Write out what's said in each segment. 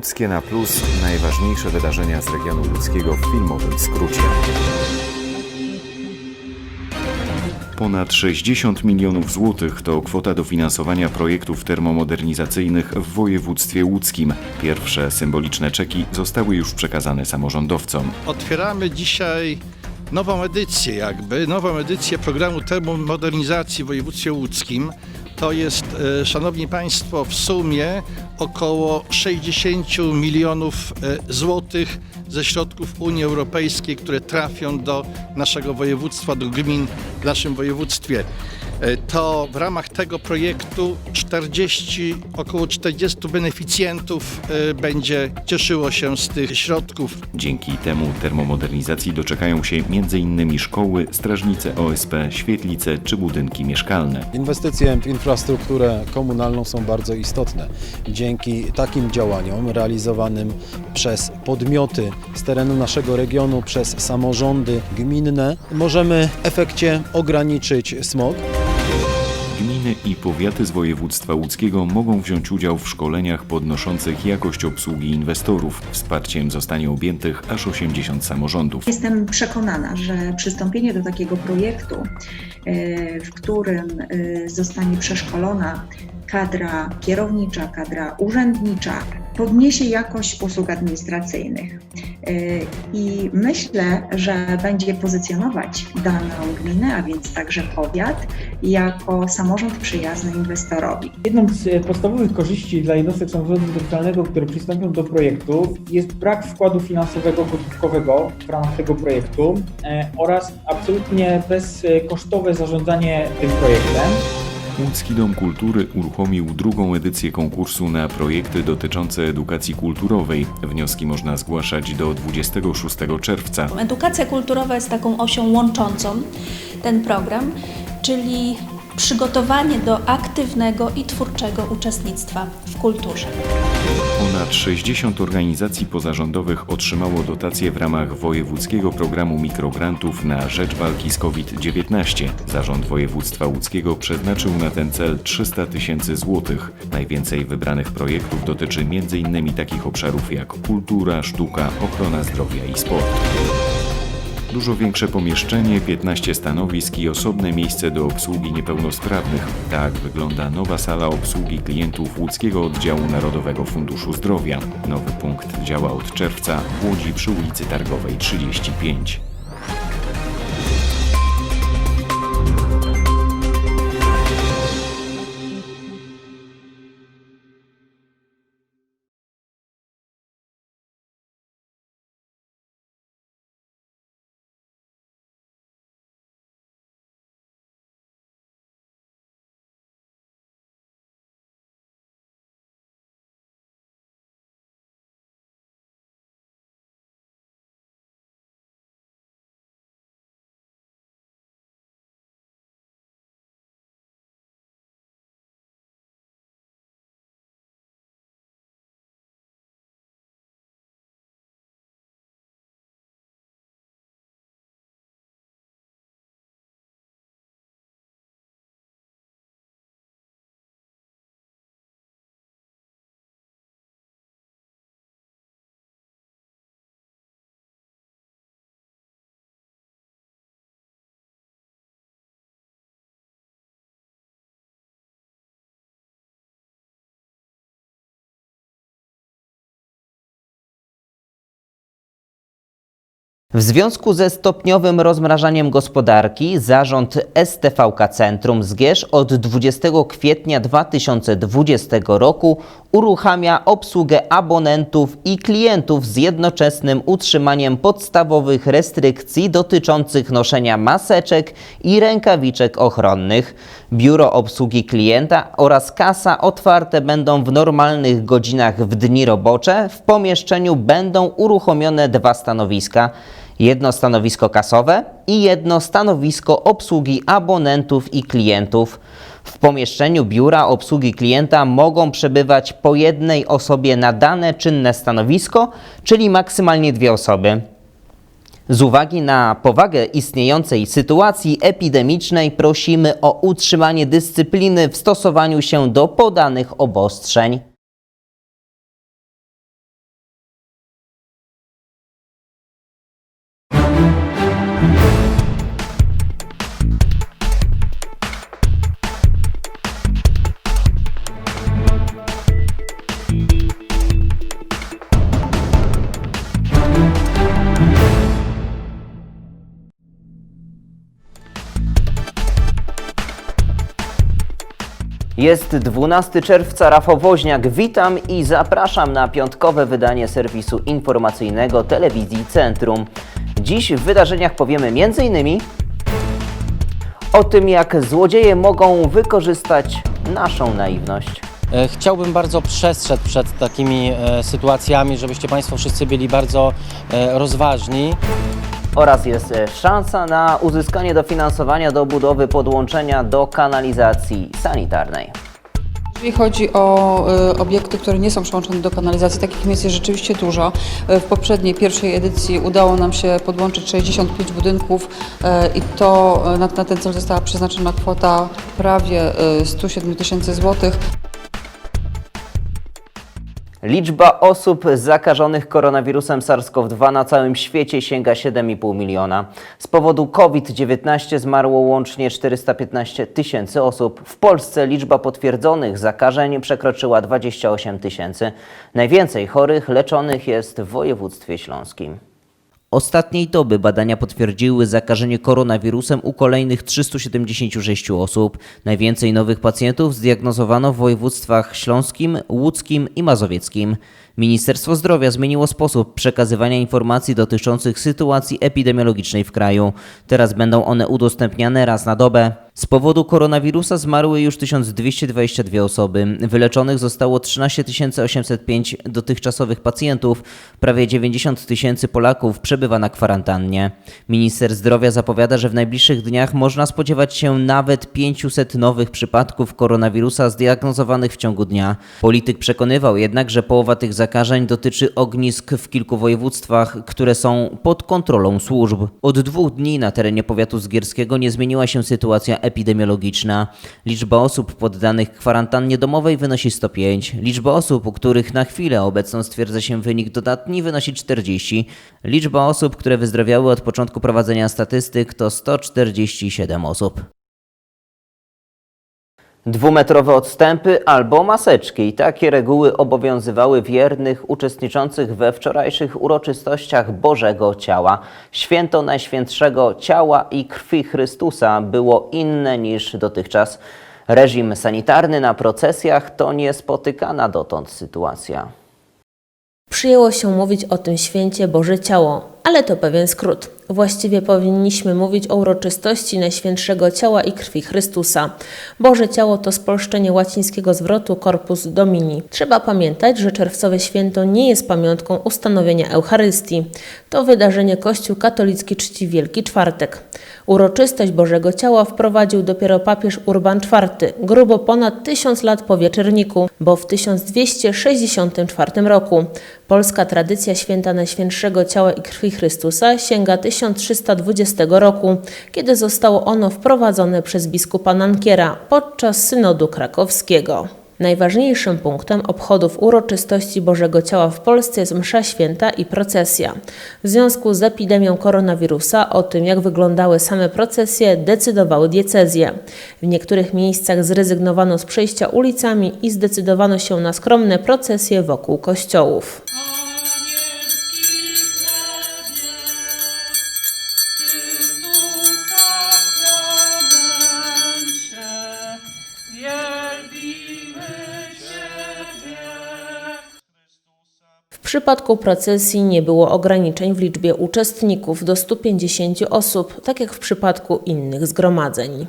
Łódzkie na Plus najważniejsze wydarzenia z regionu łódzkiego w filmowym skrócie. Ponad 60 milionów złotych to kwota dofinansowania projektów termomodernizacyjnych w województwie łódzkim. Pierwsze symboliczne czeki zostały już przekazane samorządowcom. Otwieramy dzisiaj nową edycję jakby, nową edycję programu termomodernizacji w województwie łódzkim. To jest, e, szanowni państwo, w sumie około 60 milionów e, złotych ze środków Unii Europejskiej, które trafią do naszego województwa, do gmin w naszym województwie. E, To w ramach tego projektu 40, około 40 beneficjentów e, będzie cieszyło się z tych środków. Dzięki temu termomodernizacji doczekają się m.in. szkoły, strażnice OSP, świetlice czy budynki mieszkalne. Inwestycje w infrastrukturę komunalną są bardzo istotne. Dzięki takim działaniom realizowanym przez podmioty z terenu naszego regionu, przez samorządy gminne, możemy w efekcie ograniczyć smog. Gminy i powiaty z województwa łódzkiego mogą wziąć udział w szkoleniach podnoszących jakość obsługi inwestorów. Wsparciem zostanie objętych aż 80 samorządów. Jestem przekonana, że przystąpienie do takiego projektu, e, w którym e, zostanie przeszkolona kadra kierownicza, kadra urzędnicza, podniesie jakość usług administracyjnych. E, I myślę, że będzie pozycjonować daną gminę, a więc także powiat, jako samorząd przyjazny inwestorowi. Jedną z e, podstawowych korzyści dla jednostek samorządu terytorialnego, które przystąpią do projektu, jest brak wkładu finansowego gotówkowego w ramach tego projektu e, oraz absolutnie bezkosztowe zarządzanie tym projektem. Łódzki Dom Kultury uruchomił drugą edycję konkursu na projekty dotyczące edukacji kulturowej. Wnioski można zgłaszać do 26 czerwca. Edukacja kulturowa jest taką osią łączącą ten program, czyli przygotowanie do aktywnego i twórczego uczestnictwa w kulturze. Ponad 60 organizacji pozarządowych otrzymało dotacje w ramach wojewódzkiego programu mikrograntów na rzecz walki z COVID-19. Zarząd województwa łódzkiego przeznaczył na ten cel 300 tysięcy złotych. Najwięcej wybranych projektów dotyczy m.in. takich obszarów jak kultura, sztuka, ochrona zdrowia i sport. Dużo większe pomieszczenie, 15 stanowisk i osobne miejsce do obsługi niepełnosprawnych. Tak wygląda nowa sala obsługi klientów łódzkiego oddziału Narodowego Funduszu Zdrowia. Nowy punkt działa od czerwca w Łodzi przy ulicy Targowej 35. W związku ze stopniowym rozmrażaniem gospodarki zarząd STVK Centrum Zgierz od 20 kwietnia 2020 roku uruchamia obsługę abonentów i klientów z jednoczesnym utrzymaniem podstawowych restrykcji dotyczących noszenia maseczek i rękawiczek ochronnych. Biuro obsługi klienta oraz kasa otwarte będą w normalnych godzinach w dni robocze. W pomieszczeniu będą uruchomione dwa stanowiska jedno stanowisko kasowe i jedno stanowisko obsługi abonentów i klientów. W pomieszczeniu biura obsługi klienta mogą przebywać po jednej osobie na dane czynne stanowisko, czyli maksymalnie dwie osoby. Z uwagi na powagę istniejącej sytuacji epidemicznej prosimy o utrzymanie dyscypliny w stosowaniu się do podanych obostrzeń. Jest 12 czerwca, Rafał Woźniak, witam i zapraszam na piątkowe wydanie serwisu informacyjnego Telewizji Centrum. Dziś w wydarzeniach powiemy m.in. o tym, jak złodzieje mogą wykorzystać naszą naiwność. E, Chciałbym bardzo przestrzec przed takimi e, sytuacjami, żebyście Państwo wszyscy byli bardzo e, rozważni. Oraz jest e, szansa na uzyskanie dofinansowania do budowy podłączenia do kanalizacji sanitarnej. Jeżeli chodzi o y, obiekty, które nie są przyłączone do kanalizacji, takich miejsc jest rzeczywiście dużo. Y, W poprzedniej, pierwszej edycji udało nam się podłączyć 65 budynków i to na, ten cel została przeznaczona kwota prawie y, 107 tysięcy złotych. Liczba osób zakażonych koronawirusem SARS-CoV-2 na całym świecie sięga 7,5 miliona. Z powodu COVID-19 zmarło łącznie 415 tysięcy osób. W Polsce liczba potwierdzonych zakażeń przekroczyła 28 tysięcy. Najwięcej chorych leczonych jest w województwie śląskim. Ostatniej doby badania potwierdziły zakażenie koronawirusem u kolejnych 376 osób. Najwięcej nowych pacjentów zdiagnozowano w województwach śląskim, łódzkim i mazowieckim. Ministerstwo Zdrowia zmieniło sposób przekazywania informacji dotyczących sytuacji epidemiologicznej w kraju. Teraz będą one udostępniane raz na dobę. Z powodu koronawirusa zmarły już 1222 osoby. Wyleczonych zostało 13 805 dotychczasowych pacjentów. Prawie 90 tysięcy Polaków przebywa na kwarantannie. Minister zdrowia zapowiada, że w najbliższych dniach można spodziewać się nawet 500 nowych przypadków koronawirusa zdiagnozowanych w ciągu dnia. Polityk przekonywał jednak, że połowa tych zakażeń dotyczy ognisk w kilku województwach, które są pod kontrolą służb. Od dwóch dni na terenie powiatu zgierskiego nie zmieniła się sytuacja epidemiologiczna. Liczba osób poddanych kwarantannie domowej wynosi 105. Liczba osób, u których na chwilę obecną stwierdza się wynik dodatni, wynosi 40. Liczba osób, które wyzdrowiały od początku prowadzenia statystyk to 147 osób. Dwumetrowe odstępy albo maseczki. Takie reguły obowiązywały wiernych uczestniczących we wczorajszych uroczystościach Bożego Ciała. Święto Najświętszego Ciała i Krwi Chrystusa było inne niż dotychczas. Reżim sanitarny na procesjach to niespotykana dotąd sytuacja. Przyjęło się mówić o tym święcie Boże Ciało, ale to pewien skrót. Właściwie powinniśmy mówić o uroczystości Najświętszego Ciała i Krwi Chrystusa. Boże Ciało to spolszczenie łacińskiego zwrotu Corpus Domini. Trzeba pamiętać, że czerwcowe święto nie jest pamiątką ustanowienia Eucharystii. To wydarzenie Kościół katolicki czci Wielki Czwartek. Uroczystość Bożego Ciała wprowadził dopiero papież Urban IV, grubo ponad tysiąc lat po wieczerniku, bo w 1264 roku. Polska tradycja święta Najświętszego Ciała i Krwi Chrystusa sięga 1320 roku, kiedy zostało ono wprowadzone przez biskupa Nankiera podczas synodu krakowskiego. Najważniejszym punktem obchodów uroczystości Bożego Ciała w Polsce jest msza święta i procesja. W związku z epidemią koronawirusa o tym, jak wyglądały same procesje, decydowały diecezje. W niektórych miejscach zrezygnowano z przejścia ulicami i zdecydowano się na skromne procesje wokół kościołów. Przypadku procesji nie było ograniczeń w liczbie uczestników do 150 osób, tak jak w przypadku innych zgromadzeń.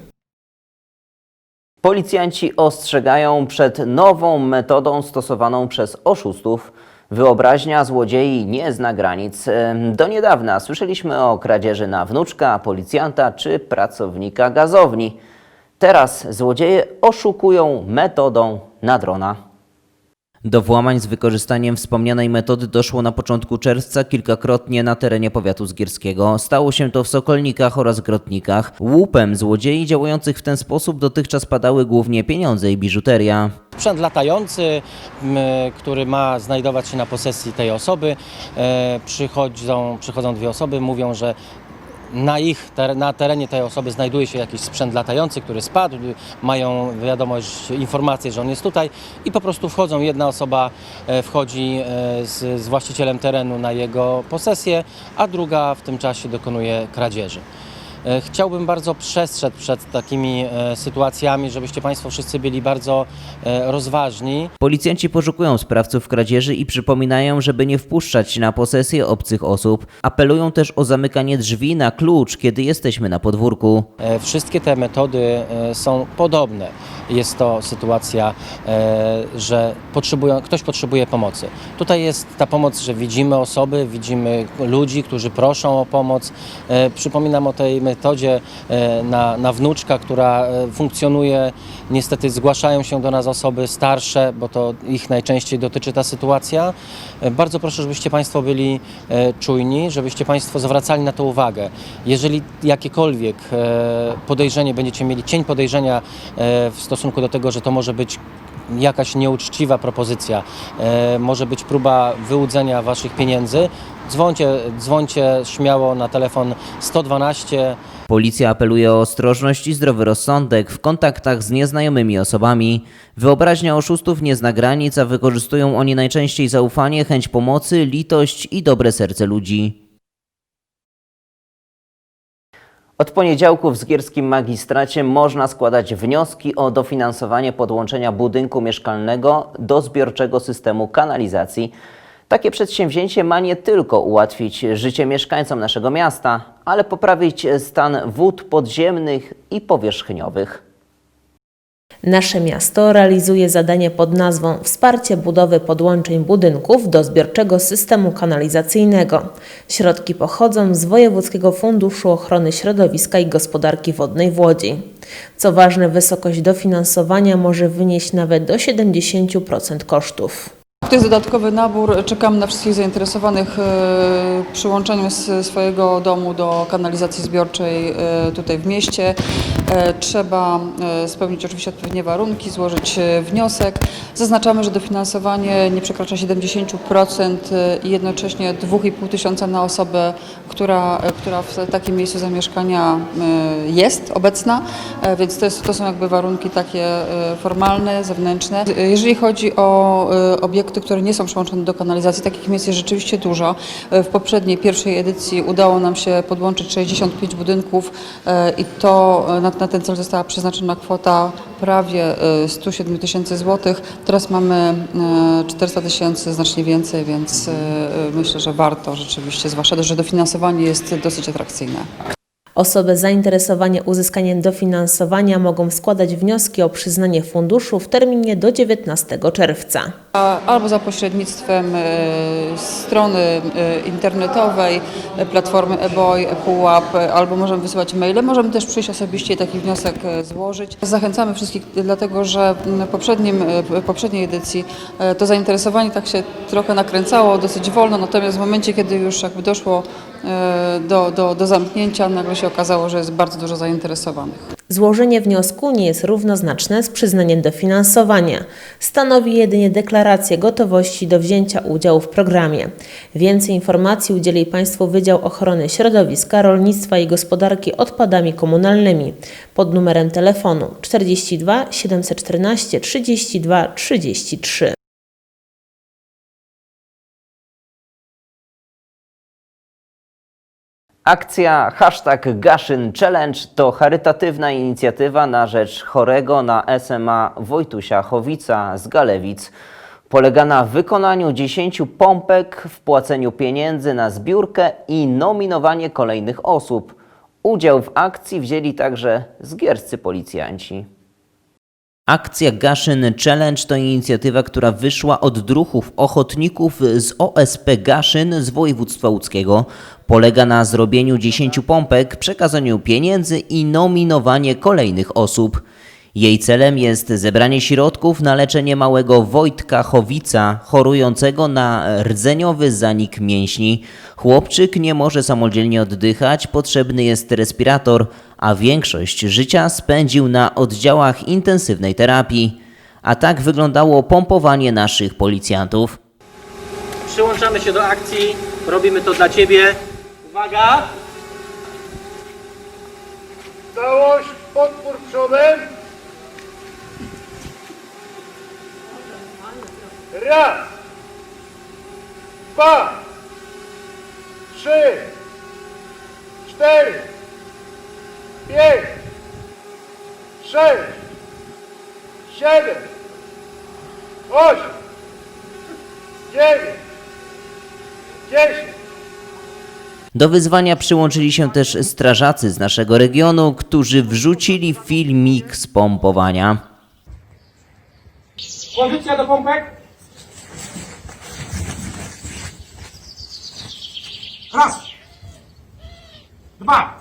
Policjanci ostrzegają przed nową metodą stosowaną przez oszustów. Wyobraźnia złodziei nie zna granic. Do niedawna słyszeliśmy o kradzieży na wnuczka, policjanta czy pracownika gazowni. Teraz złodzieje oszukują metodą na drona. Do włamań z wykorzystaniem wspomnianej metody doszło na początku czerwca kilkakrotnie na terenie powiatu zgierskiego. Stało się to w Sokolnikach oraz Grotnikach. Łupem złodziei działających w ten sposób dotychczas padały głównie pieniądze i biżuteria. Sprzęt latający, który ma znajdować się na posesji tej osoby. E, Przychodzą, przychodzą dwie osoby, mówią, że na ich ter- na terenie tej osoby znajduje się jakiś sprzęt latający, który spadł, mają wiadomość, informację, że on jest tutaj i po prostu wchodzą. Jedna osoba e, wchodzi e, z, z właścicielem terenu na jego posesję, a druga w tym czasie dokonuje kradzieży. E, Chciałbym bardzo przestrzec przed takimi e, sytuacjami, żebyście Państwo wszyscy byli bardzo e, rozważni. Policjanci poszukują sprawców kradzieży i przypominają, żeby nie wpuszczać na posesję obcych osób. Apelują też o zamykanie drzwi na klucz, kiedy jesteśmy na podwórku. Wszystkie te metody są podobne. Jest to sytuacja, że potrzebują, ktoś potrzebuje pomocy. Tutaj jest ta pomoc, że widzimy osoby, widzimy ludzi, którzy proszą o pomoc. Przypominam o tej metodzie e, na, na wnuczka, która e, funkcjonuje. Niestety zgłaszają się do nas osoby starsze, bo to ich najczęściej dotyczy ta sytuacja. E, Bardzo proszę, żebyście Państwo byli czujni, żebyście Państwo zwracali na to uwagę. Jeżeli jakiekolwiek podejrzenie będziecie mieli, cień podejrzenia w stosunku do tego, że to może być jakaś nieuczciwa propozycja, może być próba wyłudzenia Waszych pieniędzy, dzwońcie, dzwońcie śmiało na telefon 112 Policja apeluje o ostrożność i zdrowy rozsądek w kontaktach z nieznajomymi osobami. Wyobraźnia oszustów nie zna granic, a wykorzystują oni najczęściej zaufanie, chęć pomocy, litość i dobre serce ludzi. Od poniedziałku w Zgierskim Magistracie można składać wnioski o dofinansowanie podłączenia budynku mieszkalnego do zbiorczego systemu kanalizacji. Takie przedsięwzięcie ma nie tylko ułatwić życie mieszkańcom naszego miasta, ale poprawić stan wód podziemnych i powierzchniowych. Nasze miasto realizuje zadanie pod nazwą Wsparcie budowy podłączeń budynków do zbiorczego systemu kanalizacyjnego. Środki pochodzą z Wojewódzkiego Funduszu Ochrony Środowiska i Gospodarki Wodnej w Łodzi. Co ważne, wysokość dofinansowania może wynieść nawet do 70% kosztów. To jest dodatkowy nabór. Czekam na wszystkich zainteresowanych e, przyłączeniem swojego domu do kanalizacji zbiorczej e, tutaj w mieście. E, Trzeba spełnić oczywiście odpowiednie warunki, złożyć wniosek. Zaznaczamy, że dofinansowanie nie przekracza 70% e, i jednocześnie 2,5 tysiąca na osobę, która, która w takim miejscu zamieszkania jest obecna, więc to, jest, to są jakby warunki takie formalne, zewnętrzne. Jeżeli chodzi o e, które nie są przyłączone do kanalizacji, takich miejsc jest rzeczywiście dużo. E, W poprzedniej, pierwszej edycji udało nam się podłączyć 65 budynków e, i to e, na, na ten cel została przeznaczona kwota prawie e, 107 tysięcy złotych. Teraz mamy e, 400 tysięcy, znacznie więcej, więc myślę, że warto rzeczywiście, zwłaszcza, że dofinansowanie jest dosyć atrakcyjne. Osoby zainteresowane uzyskaniem dofinansowania mogą składać wnioski o przyznanie funduszu w terminie do 19 czerwca. Albo za pośrednictwem e, strony e, internetowej, e, platformy eBoy, ePUAP, e, albo możemy wysyłać maile, możemy też przyjść osobiście i taki wniosek złożyć. Zachęcamy wszystkich dlatego, że w poprzednim, poprzedniej edycji to zainteresowanie tak się trochę nakręcało dosyć wolno, natomiast w momencie, kiedy już jakby doszło do, do, do zamknięcia, nagle się okazało, że jest bardzo dużo zainteresowanych. Złożenie wniosku nie jest równoznaczne z przyznaniem dofinansowania. Stanowi jedynie deklarację gotowości do wzięcia udziału w programie. Więcej informacji udzieli Państwu Wydział Ochrony Środowiska, Rolnictwa i Gospodarki Odpadami Komunalnymi pod numerem telefonu 42 714 32 33. Akcja hashtag Gaszyn Challenge to charytatywna inicjatywa na rzecz chorego na SMA Wojtusia Chowica z Galewic. Polega na wykonaniu 10 pompek, wpłaceniu pieniędzy na zbiórkę i nominowanie kolejnych osób. Udział w akcji wzięli także zgierscy policjanci. Akcja Gaszyn Challenge to inicjatywa, która wyszła od druhów ochotników z OSP Gaszyn z województwa łódzkiego. Polega na zrobieniu 10 pompek, przekazaniu pieniędzy i nominowanie kolejnych osób. Jej celem jest zebranie środków na leczenie małego Wojtka Chowica, chorującego na rdzeniowy zanik mięśni. Chłopczyk nie może samodzielnie oddychać, potrzebny jest respirator, a większość życia spędził na oddziałach intensywnej terapii. A tak wyglądało pompowanie naszych policjantów. Przyłączamy się do akcji, robimy to dla Ciebie. Uwaga! Całość, podpór przodem. Raz, dwa, trzy, cztery, pięć, sześć, siedem, osiem, dziewięć, dziesięć. Do wyzwania przyłączyli się też strażacy z naszego regionu, którzy wrzucili filmik z pompowania. Pozycja do pompek. Raz. Dwa.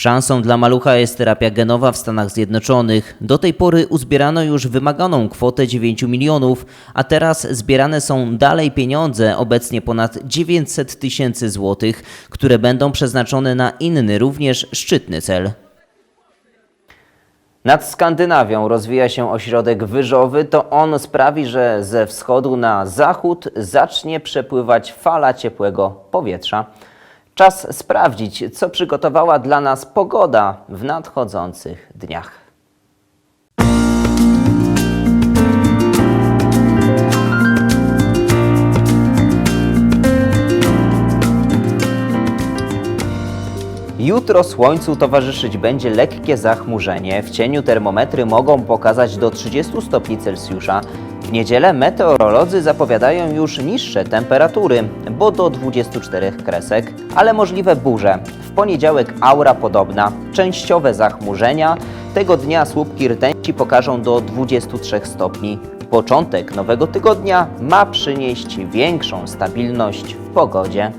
Szansą dla malucha jest terapia genowa w Stanach Zjednoczonych. Do tej pory uzbierano już wymaganą kwotę 9 milionów, a teraz zbierane są dalej pieniądze, obecnie ponad 900 tysięcy złotych, które będą przeznaczone na inny, również szczytny cel. Nad Skandynawią rozwija się ośrodek wyżowy. To on sprawi, że ze wschodu na zachód zacznie przepływać fala ciepłego powietrza. Czas sprawdzić, co przygotowała dla nas pogoda w nadchodzących dniach. Jutro słońcu towarzyszyć będzie lekkie zachmurzenie. W cieniu termometry mogą pokazać do 30 stopni Celsjusza. W niedzielę meteorolodzy zapowiadają już niższe temperatury, bo do 24 kresek, ale możliwe burze. W poniedziałek aura podobna, częściowe zachmurzenia. Tego dnia słupki rtęci pokażą do 23 stopni. Początek nowego tygodnia ma przynieść większą stabilność w pogodzie.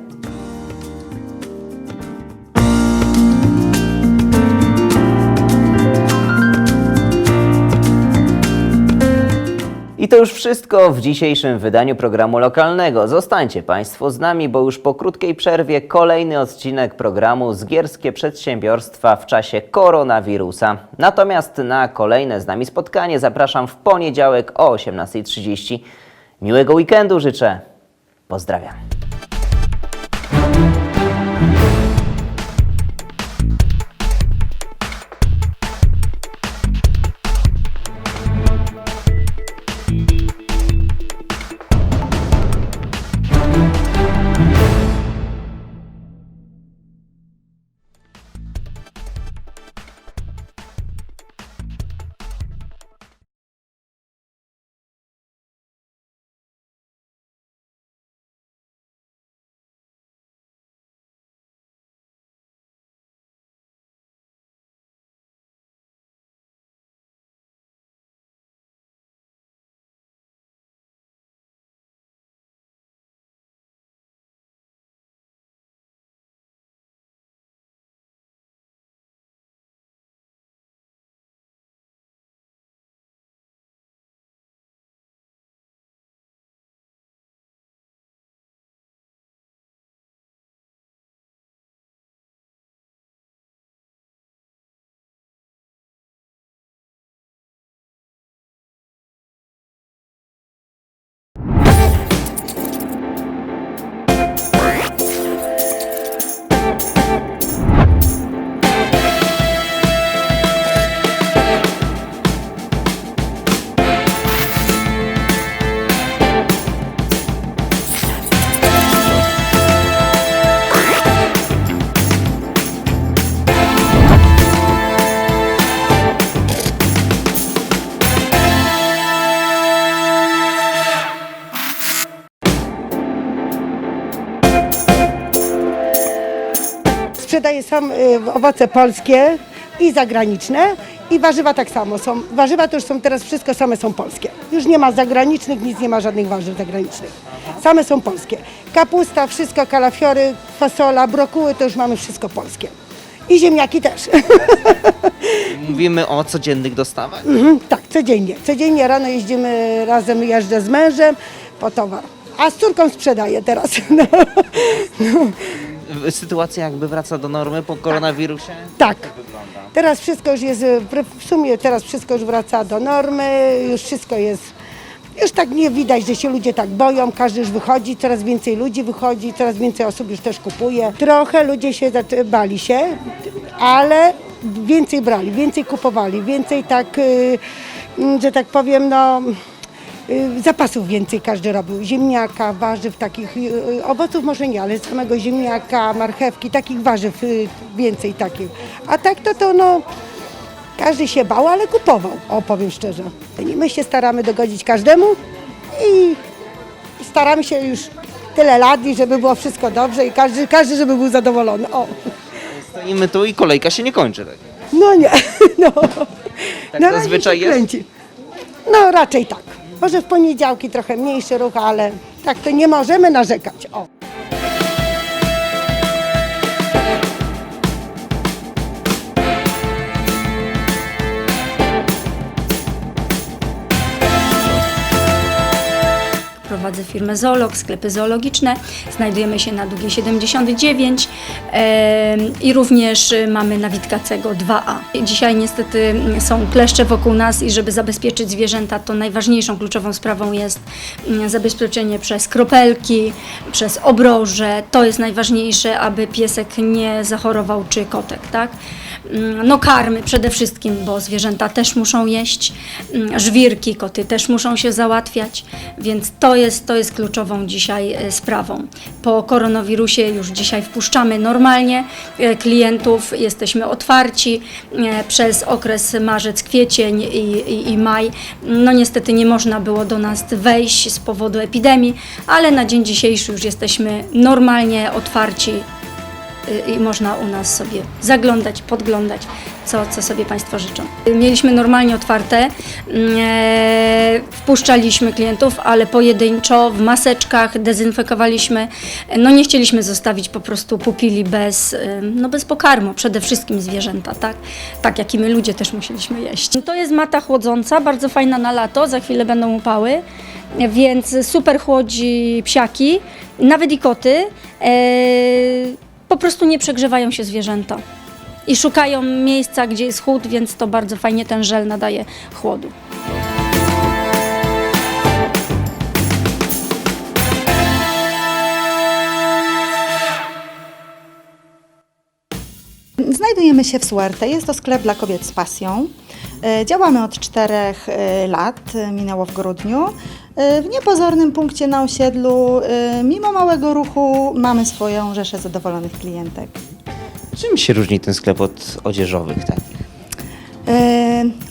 To już wszystko w dzisiejszym wydaniu programu lokalnego. Zostańcie Państwo z nami, bo już po krótkiej przerwie kolejny odcinek programu Zgierskie Przedsiębiorstwa w czasie koronawirusa. Natomiast na kolejne z nami spotkanie zapraszam w poniedziałek o 18.30. Miłego weekendu życzę. Pozdrawiam. Sam y, owoce polskie i zagraniczne i warzywa tak samo są. Warzywa to już są teraz wszystko same są polskie. Już nie ma zagranicznych, nic nie ma żadnych warzyw zagranicznych. Same są polskie. Kapusta, wszystko, kalafiory, fasola, brokuły to już mamy wszystko polskie. I ziemniaki też. Mówimy o codziennych dostawach. Mhm, tak, codziennie. Codziennie rano jeździmy razem, jeżdżę z mężem po towar. A z córką sprzedaję teraz. No. Sytuacja jakby wraca do normy po koronawirusie. Tak. Teraz wszystko już jest, w sumie teraz wszystko już wraca do normy, już wszystko jest Już tak nie widać, że się ludzie tak boją, każdy już wychodzi, coraz więcej ludzi wychodzi, coraz więcej osób już też kupuje. Trochę ludzie się bali się, ale więcej brali, więcej kupowali, więcej tak, y, że tak powiem, no zapasów więcej każdy robił. Ziemniaka, warzyw, takich y, y, owoców może nie, ale samego ziemniaka, marchewki, takich warzyw y, więcej takich. A tak to to no każdy się bał, ale kupował, o powiem szczerze. I my się staramy dogodzić każdemu i staramy się już tyle lat, i żeby było wszystko dobrze i każdy, każdy żeby był zadowolony. O, Stoimy tu i kolejka się nie kończy. Tak? no nie, no. Tak Na zazwyczaj jest? kręci. No raczej tak. Może w poniedziałki trochę mniejszy ruch, ale tak to nie możemy narzekać. O. Prowadzę firmę Zoolog, sklepy zoologiczne. Znajdujemy się na Długiej 79 em, i również y, mamy na Witkacego 2A. Dzisiaj niestety mm, są kleszcze wokół nas i żeby zabezpieczyć zwierzęta, to najważniejszą kluczową sprawą jest mm, zabezpieczenie przez kropelki, przez obroże. To jest najważniejsze, aby piesek nie zachorował czy kotek, tak? Mm, No karmy przede wszystkim, bo zwierzęta też muszą jeść, mm, żwirki, koty też muszą się załatwiać, więc to jest, to jest kluczową dzisiaj e, sprawą. Po koronawirusie już dzisiaj wpuszczamy normalnie e, klientów, jesteśmy otwarci e, przez okres marzec, kwiecień i, i, i maj. No niestety nie można było do nas wejść z powodu epidemii, ale na dzień dzisiejszy już jesteśmy normalnie otwarci i można u nas sobie zaglądać, podglądać, co, co sobie Państwo życzą. Mieliśmy normalnie otwarte, mm, e, wpuszczaliśmy klientów, ale pojedynczo, w maseczkach, dezynfekowaliśmy. No nie chcieliśmy zostawić po prostu pupili bez, y, no bez pokarmu, przede wszystkim zwierzęta, tak? Tak jak i my ludzie też musieliśmy jeść. To jest mata chłodząca, bardzo fajna na lato, za chwilę będą upały, więc super chłodzi psiaki, nawet i koty. E, po prostu nie przegrzewają się zwierzęta. I szukają miejsca, gdzie jest chłód, więc to bardzo fajnie ten żel nadaje chłodu. Znajdujemy się w Suerte. Jest to sklep dla kobiet z pasją. E, Działamy od czterech e, lat, minęło w grudniu. E, W niepozornym punkcie na osiedlu, mimo małego ruchu, mamy swoją rzeszę zadowolonych klientek. Czym się różni ten sklep od odzieżowych takich?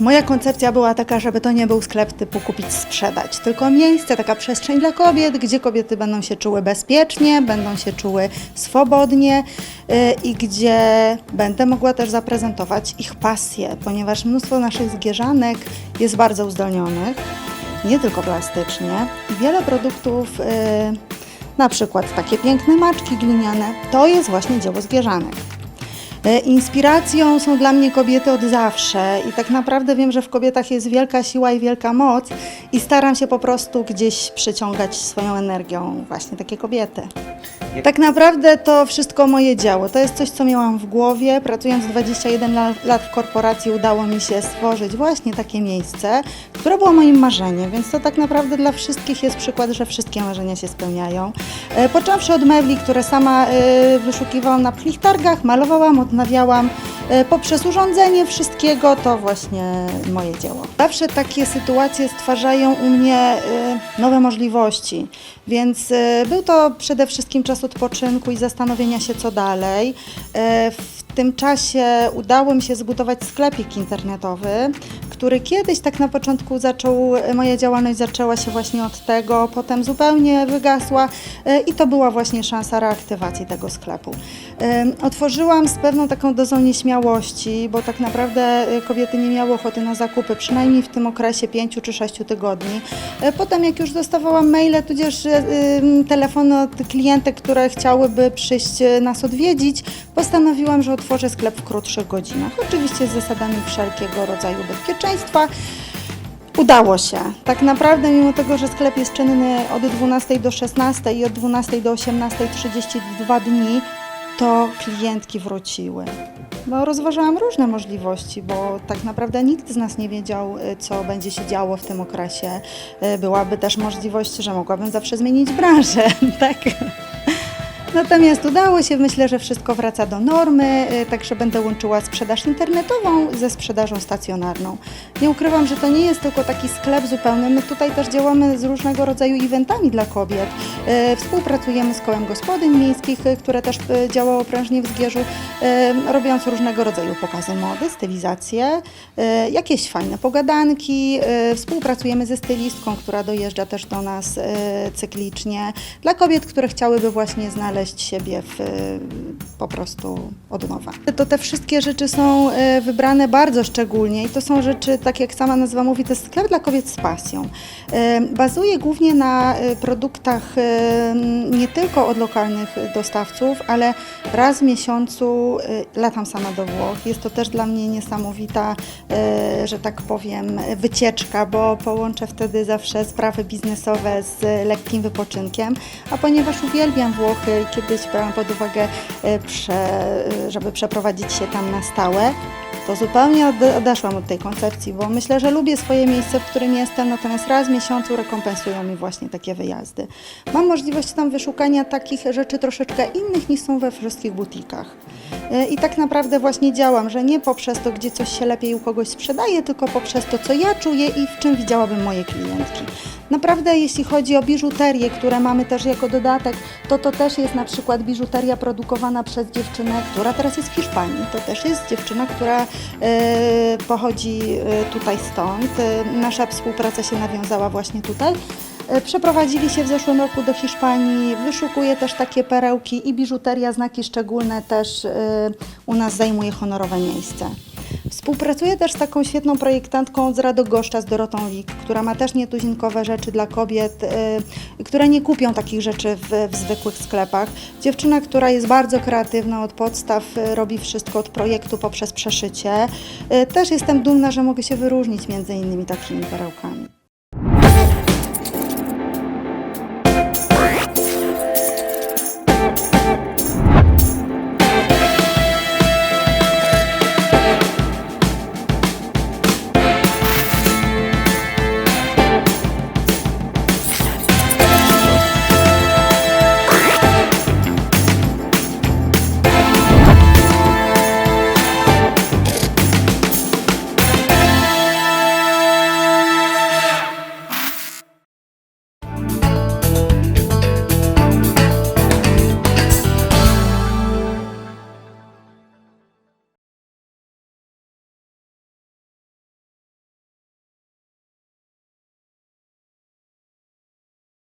Moja koncepcja była taka, żeby to nie był sklep typu kupić, sprzedać, tylko miejsce, taka przestrzeń dla kobiet, gdzie kobiety będą się czuły bezpiecznie, będą się czuły swobodnie e, i gdzie będę mogła też zaprezentować ich pasję, ponieważ mnóstwo naszych zgierzanek jest bardzo uzdolnionych, nie tylko plastycznie. Wiele produktów, e, na przykład takie piękne maczki gliniane, to jest właśnie dzieło zgierzanek. E, Inspiracją są dla mnie kobiety od zawsze i tak naprawdę wiem, że w kobietach jest wielka siła i wielka moc i staram się po prostu gdzieś przyciągać swoją energią właśnie takie kobiety. Tak naprawdę to wszystko moje dzieło. To jest coś, co miałam w głowie. Pracując 21 la- lat w korporacji udało mi się stworzyć właśnie takie miejsce, które było moim marzeniem, więc to tak naprawdę dla wszystkich jest przykład, że wszystkie marzenia się spełniają. E, Począwszy od mebli, które sama e, wyszukiwałam na plich targach, malowałam, odnawiałam, poprzez urządzenie wszystkiego, to właśnie moje dzieło. Zawsze takie sytuacje stwarzają u mnie e, nowe możliwości, więc e, był to przede wszystkim czas odpoczynku i zastanowienia się, co dalej. E, W tym czasie udało mi się zbudować sklepik internetowy, który kiedyś tak na początku zaczął, moja działalność zaczęła się właśnie od tego, potem zupełnie wygasła e, i to była właśnie szansa reaktywacji tego sklepu. E, Otworzyłam z pewną taką dozą nieśmiałości, bo tak naprawdę e, kobiety nie miały ochoty na zakupy, przynajmniej w tym okresie 5 czy 6 tygodni. E, Potem jak już dostawałam maile, tudzież ym, telefony od klientek, które chciałyby przyjść nas odwiedzić, postanowiłam, że otworzę sklep w krótszych godzinach. Oczywiście z zasadami wszelkiego rodzaju bezpieczeństwa. Udało się. Tak naprawdę, mimo tego, że sklep jest czynny od 12 do 16 i od 12 do 18.32 dni, to klientki wróciły. No, rozważałam różne możliwości, bo tak naprawdę nikt z nas nie wiedział, y, co będzie się działo w tym okresie. Y, Byłaby też możliwość, że mogłabym zawsze zmienić branżę, tak? Natomiast udało się, myślę, że wszystko wraca do normy, y, także będę łączyła sprzedaż internetową ze sprzedażą stacjonarną. Nie ukrywam, że to nie jest tylko taki sklep zupełny, my tutaj też działamy z różnego rodzaju eventami dla kobiet. Y, Współpracujemy z kołem gospodyń miejskich, y, które też działało prężnie w Zgierzu, robiąc różnego rodzaju pokazy mody, stylizacje, jakieś fajne pogadanki. Współpracujemy ze stylistką, która dojeżdża też do nas cyklicznie. Dla kobiet, które chciałyby właśnie znaleźć siebie w, po prostu od nowa. To te wszystkie rzeczy są y, wybrane bardzo szczególnie i to są rzeczy, tak jak sama nazwa mówi, to jest sklep dla kobiet z pasją. Y, Bazuje głównie na y, produktach y, nie tylko od lokalnych dostawców, ale raz w miesiącu y, latam sama do Włoch. Jest to też dla mnie niesamowita, y, że tak powiem, wycieczka, bo połączę wtedy zawsze sprawy biznesowe z lekkim wypoczynkiem, a ponieważ uwielbiam Włochy kiedyś brałam pod uwagę, prze, y, żeby przeprowadzić się tam na stałe, to zupełnie ode- odeszłam od tej koncepcji, bo myślę, że lubię swoje miejsce, w którym jestem, natomiast raz w miesiącu rekompensują mi właśnie takie wyjazdy. Mam możliwość tam wyszukania takich rzeczy troszeczkę innych niż są we wszystkich butikach. Y, I tak naprawdę właśnie działam, że nie poprzez to, gdzie coś się lepiej u kogoś sprzedaje, tylko poprzez to, co ja czuję i w czym widziałabym moje klientki. Naprawdę, jeśli chodzi o biżuterię, które mamy też jako dodatek, to to też jest na przykład biżuteria produkowana przez dziewczynę, która teraz jest w Hiszpanii. To też jest dziewczyna, która e, pochodzi e, tutaj stąd. E, nasza współpraca się nawiązała właśnie tutaj. E, Przeprowadzili się w zeszłym roku do Hiszpanii, wyszukuje też takie perełki i biżuteria, znaki szczególne też e, u nas zajmuje honorowe miejsce. Współpracuję też z taką świetną projektantką z Radogoszcza, z Dorotą Lik, która ma też nietuzinkowe rzeczy dla kobiet, y, które nie kupią takich rzeczy w, w zwykłych sklepach. Dziewczyna, która jest bardzo kreatywna od podstaw, y, robi wszystko od projektu poprzez przeszycie. Y, też jestem dumna, że mogę się wyróżnić między innymi takimi perełkami.